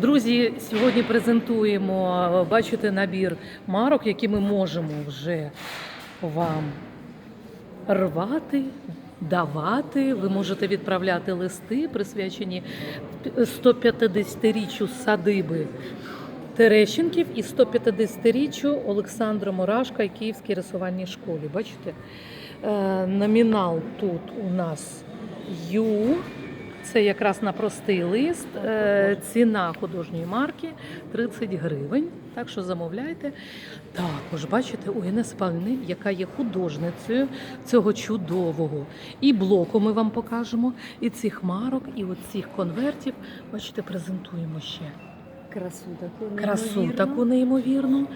Друзі, сьогодні презентуємо, бачите, набір марок, які ми можемо вже вам рвати, давати. Ви можете відправляти листи, присвячені 150-річчю садиби Терещенків і 150-річчю Олександра Мурашка і Київській рисувальній школі. Бачите? Е, Номінал тут у нас Ю. Це якраз на простий лист. Е, Ціна художньої марки 30 гривень. Так що замовляйте. Також бачите, у Інес Павлівни, яка є художницею цього чудового. І блоку ми вам покажемо, і цих марок, і оцих конвертів. Бачите, презентуємо ще Красу таку красу таку неймовірну.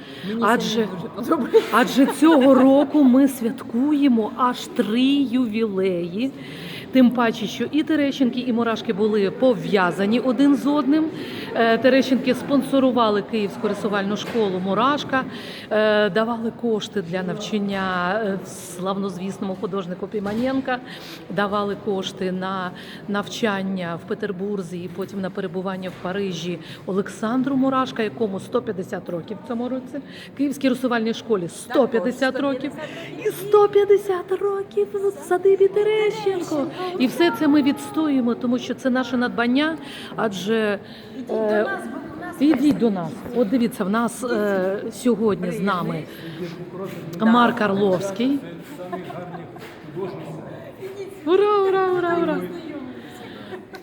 Адже-. Адже цього року ми святкуємо аж три ювілеї. Тим паче, що і Терещенки, і Мурашки були пов'язані один з одним. Е, Терещенки спонсорували Київську рисувальну школу Мурашка, е, давали кошти для навчання е, славнозвісному художнику Піманенка, давали кошти на навчання в Петербурзі і потім на перебування в Парижі Олександру Мурашка, якому 150 років в цьому році. Київській рисувальній школі 150 років. І 150 років в садибі Терещенко. І все це ми відстоюємо, тому що це наше надбання. Адже е, ідіть до нас. От дивіться, в нас е, сьогодні з нами Марк Орловський. Ура, ура, ура, ура!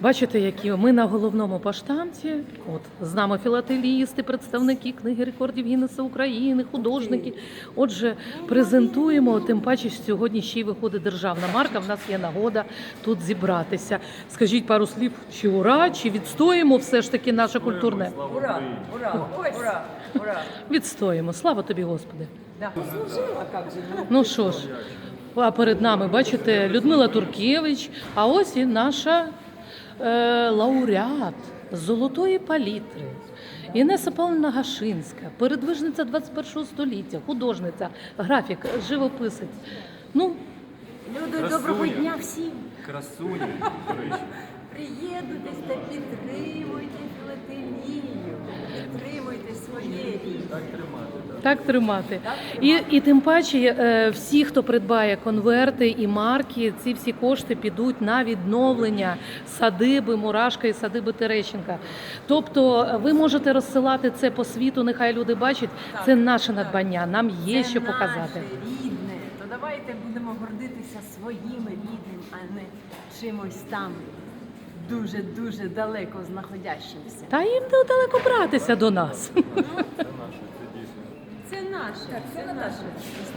Бачите, які ми на головному поштамті. От з нами філателісти, представники книги рекордів Гіннеса України, художники. Отже, презентуємо. Тим паче, що сьогодні ще й виходить державна марка. В нас є нагода тут зібратися. Скажіть пару слів, чи ура, чи відстоїмо все ж таки наше культурне? Ура, ура, ура, ура. Відстоїмо. Слава тобі, Господи. Ну. Ну що ж, а перед нами бачите Людмила Туркевич, а ось і наша лауреат золотої палітри. Інеса Павлівна Гашинська, передвижниця 21 століття, художниця, графік, живописець. Ну, Люди, доброго дня всім. Красуня, до речі. Приєднуйтесь та підтримуйте філателію. Підтримуйте. Так тримати, так. так тримати. І, і тим паче, е, всі, хто придбає конверти і марки, ці всі кошти підуть на відновлення садиби Мурашка і садиби Терещенка. Тобто е, ви можете розсилати це по світу, нехай люди бачать. Це наше надбання. Нам є Це що наше показати. рідне. То давайте будемо гордитися своїм рідним, а не чимось там дуже-дуже далеко знаходящимся. Та їм далеко братися до нас. Наше, дійсно. Це це наше.